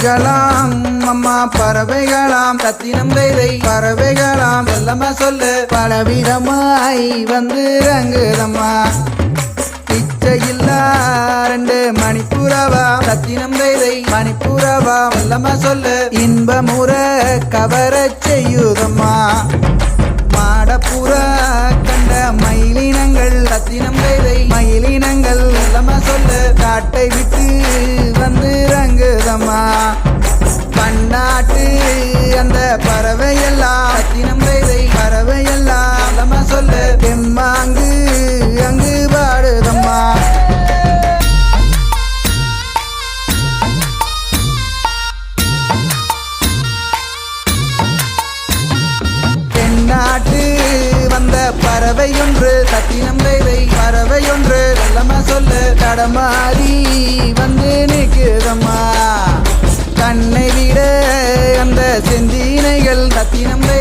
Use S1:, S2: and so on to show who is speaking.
S1: பறவைகளாம் அம்மா பறவைகளாம் சத்தினம் கைதை பறவைகளாம் செல்லம்மா சொல்லு. பலவிதமாய் வந்து ரங்குதம்மா இச்சையில்லா ரெண்டு மணிப்புறவா சத்தினம் கைதை மணிப்புறவா செல்லம்மா சொல்லு. இன்பமுற கவர செய்யுதம்மா. மாடப்புற கண்ட மயிலினங்கள் ரத்தினம் கைதை மயிலினங்கள் செல்லம்மா சொல்லு. காட்டை விட்டு நாட்டு அந்த பறவை எல்லாம் ரத்தினம் கைதை பறவை எல்லாம் சொல்ல. தெம்மாங்கு அங்கு பாடுதம்மா நாட்டு வந்த பறவை ஒன்று சத்தினம் கைதை பறவை ஒன்று செல்லம்மா சொல்லு. தடமாறி வந்து நிற்குதம்மா. கண்ணை செந்தினைகள் ரத்தினம்